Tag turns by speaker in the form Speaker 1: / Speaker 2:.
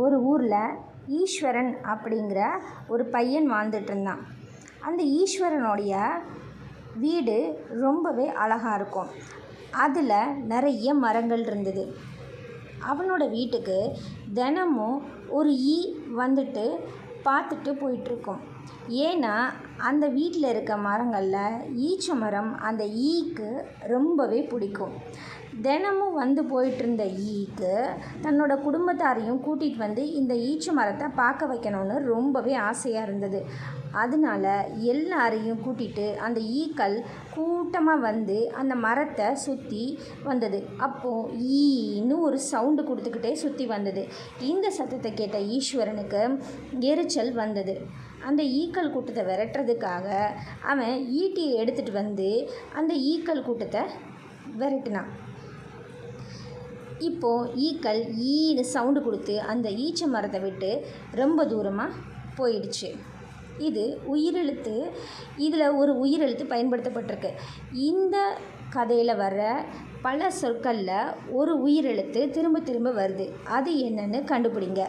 Speaker 1: ஒரு ஊரில் ஈஸ்வரன் அப்படிங்கிற ஒரு பையன் வாழ்ந்துட்டு இருந்தான். அந்த ஈஸ்வரனுடைய வீடு ரொம்பவே அழகாக இருக்கும். அதில் நிறைய மரங்கள் இருந்தது. அவனோட வீட்டுக்கு தினமும் ஒரு ஈ வந்துட்டு பார்த்துட்டு போயிட்டுருக்கோம். ஏன்னா அந்த வீட்டில் இருக்க மரங்களில் ஈச்ச மரம் அந்த ஈக்கு ரொம்பவே பிடிக்கும். தினமும் வந்து போயிட்டுருந்த ஈக்கு தன்னோட குடும்பத்தாரையும் கூட்டிகிட்டு வந்து இந்த ஈச்ச மரத்தை பார்க்க வைக்கணும்னு ரொம்பவே ஆசையாக இருந்தது. அதனால எல்லாரையும் கூட்டிகிட்டு அந்த ஈக்கள் கூட்டமாக வந்து அந்த மரத்தை சுற்றி வந்தது. அப்போது ஈன்னு ஒரு சவுண்டு கொடுத்துக்கிட்டே சுற்றி வந்தது. இந்த சத்தத்தை கேட்ட ஈஸ்வரனுக்கு எரிச்சல் வந்தது. அந்த ஈக்கள் கூட்டத்தை விரட்டுறதுக்காக அவன் ஈட்டியை எடுத்துகிட்டு வந்து அந்த ஈக்கள் கூட்டத்தை விரட்டினான். இப்போது ஈக்கள் ஈனு சவுண்டு கொடுத்து அந்த ஈச்ச மரத்தை விட்டு ரொம்ப தூரமாக போயிடுச்சு. இது உயிரெழுத்து இதில் ஒரு உயிரெழுத்து பயன்படுத்தப்பட்டிருக்கு. இந்த கதையில் வர பல சொற்களில் ஒரு உயிரெழுத்து திரும்ப திரும்ப வருது. அது என்னன்னு கண்டுபிடிங்க.